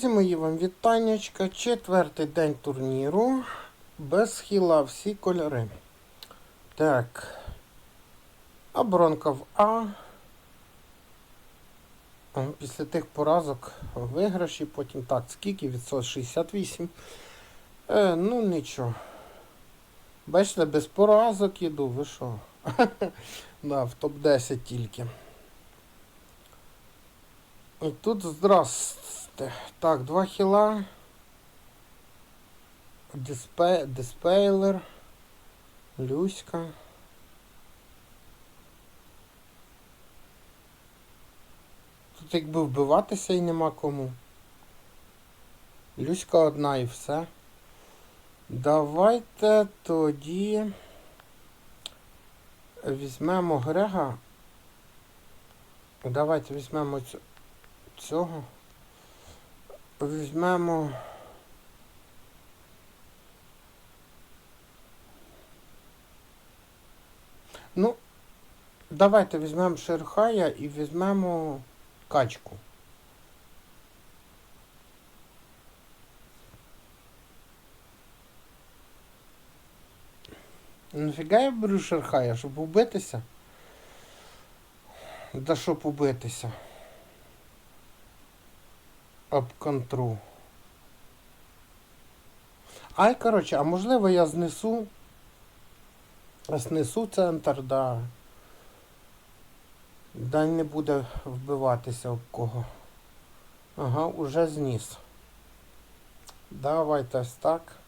Друзі мої, вам вітаннячка. Четвертий день турніру. Без хіла всі кольори. Так. Оборонка в А. Після тих поразок виграші, потім так, скільки? Відсот 68. Е, ну нічого. Бачите, без поразок іду, ви що? да, в топ-10 тільки. І тут здрасте. Так, два хіла. Диспе... Диспейлер. Люська. Тут якби вбиватися і нема кому. Люська одна і все. Давайте тоді візьмемо Грега. Давайте візьмемо цього. Візьмемо. Ну, давайте візьмемо Шерхая і візьмемо качку. Нафіга я беру Шерхая, щоб убитися? Да щоб убитися. Об контру. Ай, коротше, а можливо я знесу. Знесу центр, да. Да не буде вбиватися об кого. Ага, уже зніс. Давайте так.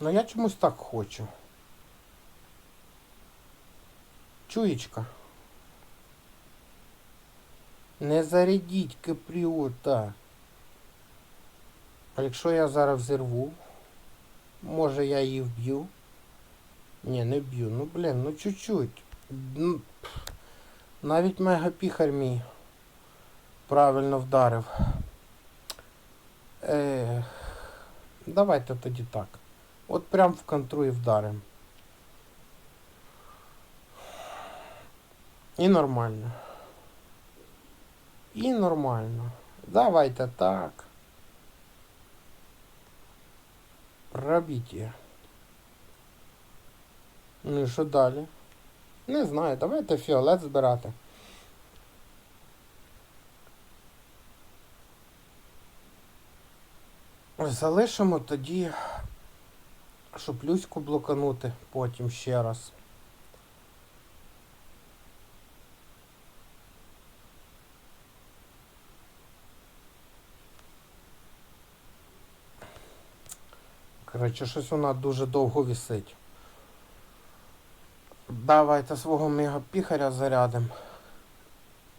Ну я чомусь так хочу. Чуєчка. Не зарядіть капріота. А якщо я зараз взірву, може я її вб'ю? Ні, не вб'ю. Ну блін, ну чуть-чуть. Ну. Навіть мегапіхар мій правильно вдарив. Ех, давайте тоді так. От прям в контру і вдарим. І нормально. І нормально. Давайте так. Робіть. її. Ну і що далі? Не знаю, давайте фіолет збирати. Залишимо тоді щоб Люську блоканути потім ще раз. Коротше, щось вона дуже довго висить. Давайте свого мегапіхаря зарядимо.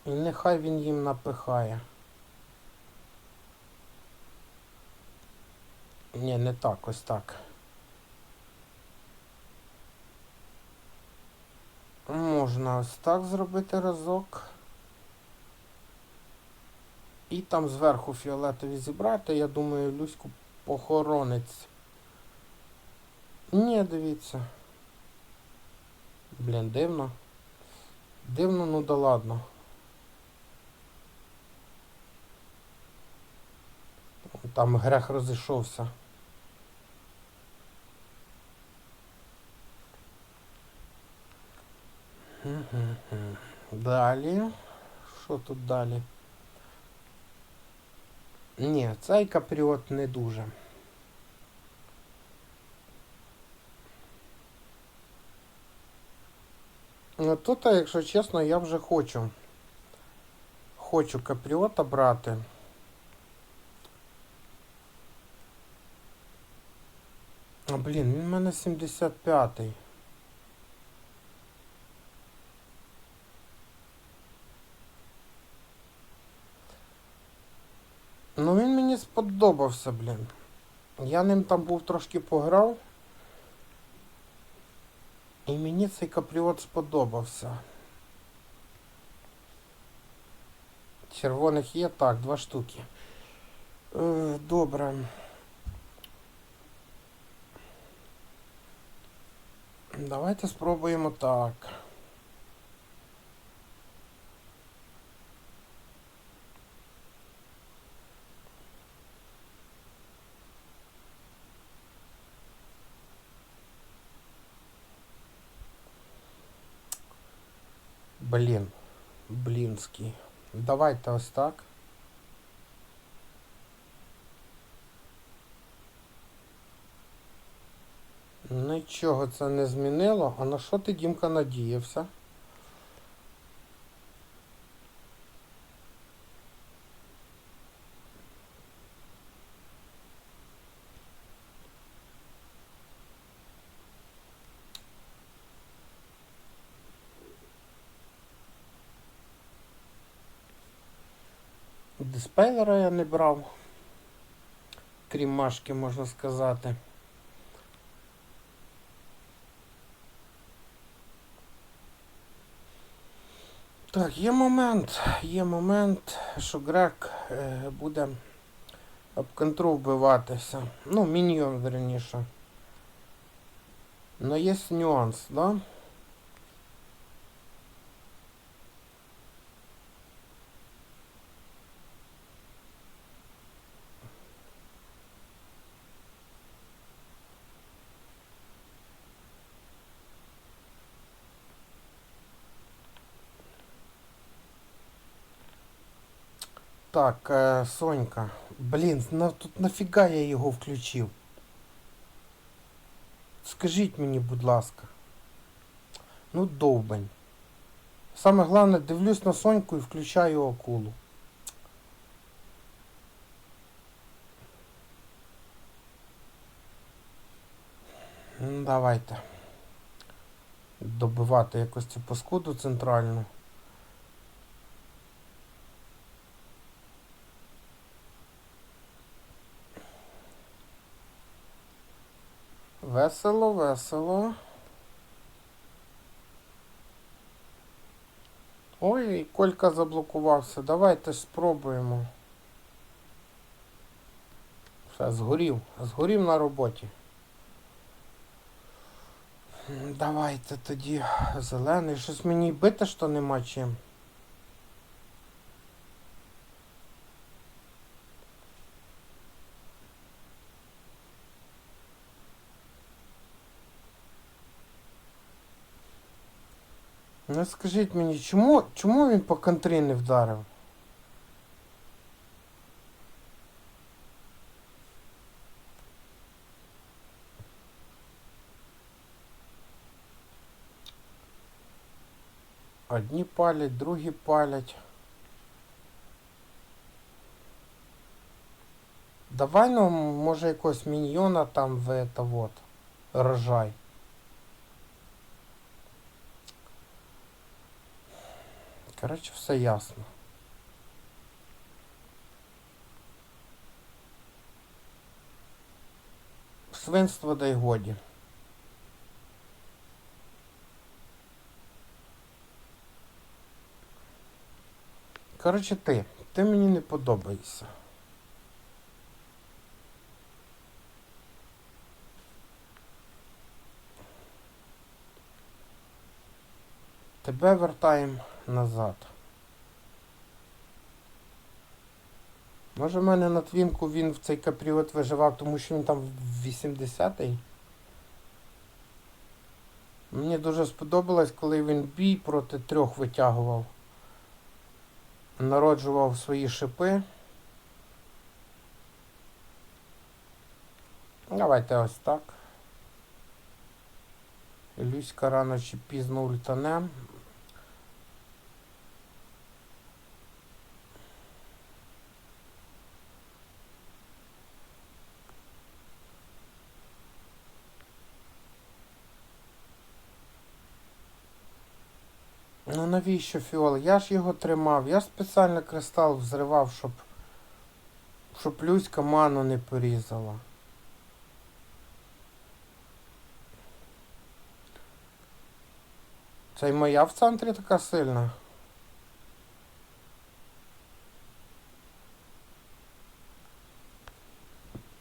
І нехай він їм напихає. Ні, не так, ось так. Можна ось так зробити разок. І там зверху фіолетові зібрати, я думаю, Люську похоронець. Ні, дивіться. Блін, дивно. Дивно, ну да ладно. Там грех розійшовся. Далі. Що тут далі? Ні, цей капріот не дуже. Ну тут, якщо чесно, я вже хочу. Хочу капріота брати. А, блін, він в мене 75-й. сподобався, блін. Я ним там був трошки пограв. І мені цей капріот сподобався. Червоних є, так, два штуки. Е, добре. Давайте спробуємо так. Блін. Блінський. Давайте ось так. Нічого це не змінило. А на що ти, Дімка, надіявся? Диспейлера я не брав. Крім машки, можна сказати. Так, є момент, є момент, що Грек е, буде об контру вбиватися. Ну, міньйон, верніше. Но є нюанс, да? Так, е, Сонька. Блін, на, тут нафіга я його включив? Скажіть мені, будь ласка. Ну, довбень. Саме головне, дивлюсь на Соньку і включаю акулу. Давайте. Добивати якось цю паскуду центральну. Весело, весело. Ой, Колька заблокувався. Давайте спробуємо. Все, згорів. Згорів на роботі. Давайте тоді зелений. Щось мені бити, що нема чим. скажіть мені, чому, чому він по контрі не вдарив? Одні палять, другі палять. Давай ну, може якогось міньйона там в это вот. Рожай. Коротше, все ясно. Свинство дай годі. Коротше, ти. Ти мені не подобаєшся. Тебе вертаємо назад. Може в мене на твінку він в цей капріот виживав, тому що він там 80-й. Мені дуже сподобалось, коли він бій проти трьох витягував. Народжував свої шипи. Давайте ось так. Люська рано чи пізно ультанем. Навіщо фіол? Я ж його тримав. Я ж спеціально кристал взривав, щоб. Щоб Люська ману не порізала. Це й моя в центрі така сильна.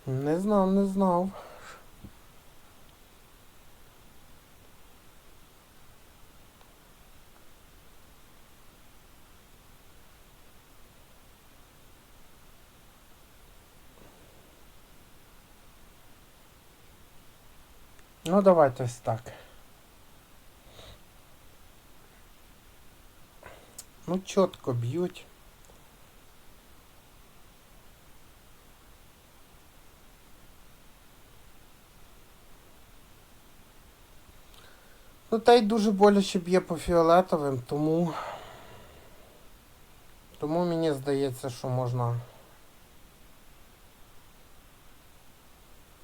Не знав, не знав. Ну, давайте ось так. Ну, чітко б'ють. Ну, та й дуже боляче б'є по фіолетовим, тому. Тому мені здається, що можна.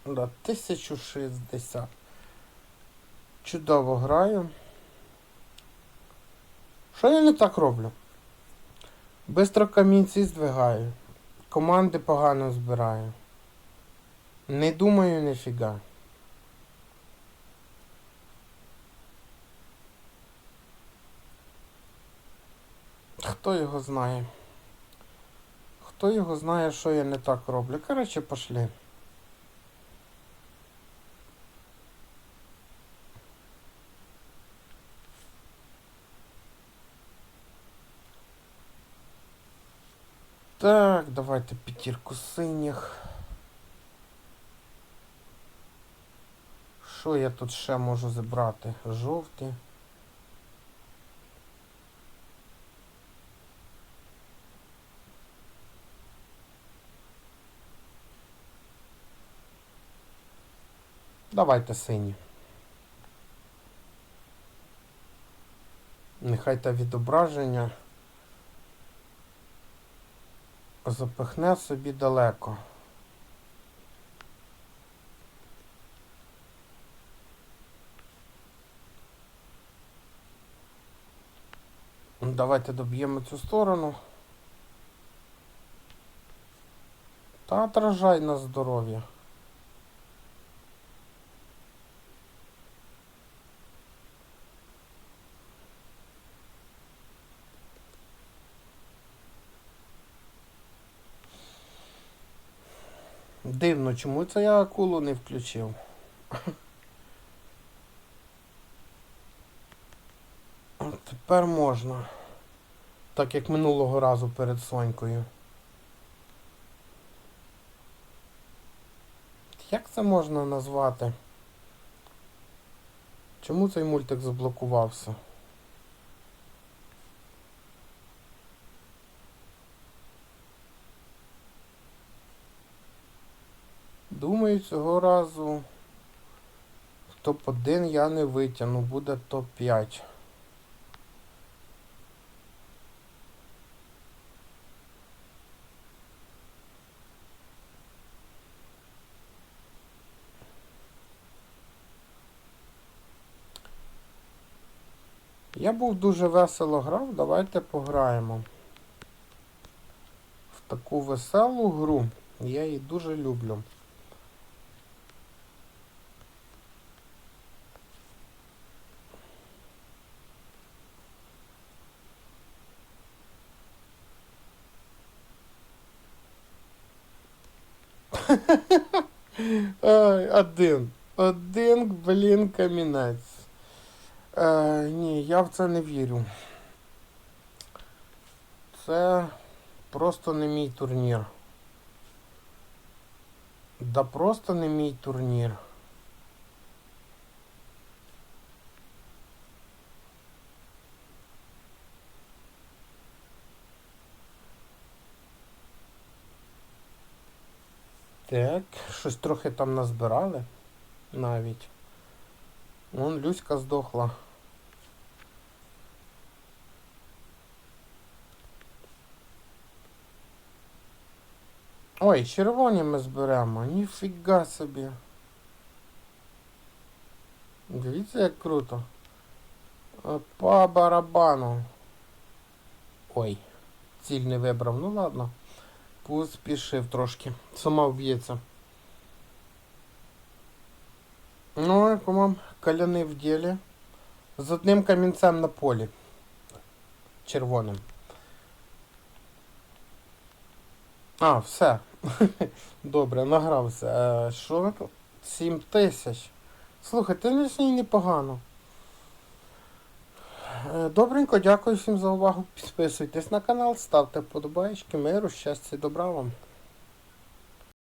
Да, 1060. Чудово граю. Що я не так роблю? Бистро камінці здвигаю. Команди погано збираю. Не думаю ніфіга. Хто його знає? Хто його знає, що я не так роблю? Коротше, пошли. Так, давайте п'ятірку синіх. Що я тут ще можу забрати? Жовті. Давайте сині. Нехай те відображення запихне собі далеко. Давайте доб'ємо цю сторону. Та отражай на здоров'я. Дивно, чому це я акулу не включив? Тепер можна. Так як минулого разу перед Сонькою. Як це можна назвати? Чому цей мультик заблокувався? Думаю, цього разу в топ-1 я не витягну, буде топ-5. Я був дуже весело грав, давайте пограємо. В таку веселу гру я її дуже люблю. Ай, один. Один, блін, камінець. Е, ні, я в це не вірю. Це просто не мій турнір. Да просто не мій турнір. Так, щось трохи там назбирали навіть. Вон Люська здохла. Ой, червоні ми зберемо, ніфіга собі. Дивіться, як круто. Е, По барабану. Ой, ціль не вибрав, ну ладно. Поспішив трошки. Сама вб'ється. Ну, як вам каляни в ділі. З одним камінцем на полі. Червоним. А, все. Добре, награвся. Е, Що ви тут? 7 тисяч. Слухайте, ну ж непогано. Е, Добренько, дякую всім за увагу. Підписуйтесь на канал, ставте вподобайки, миру, щастя добра вам.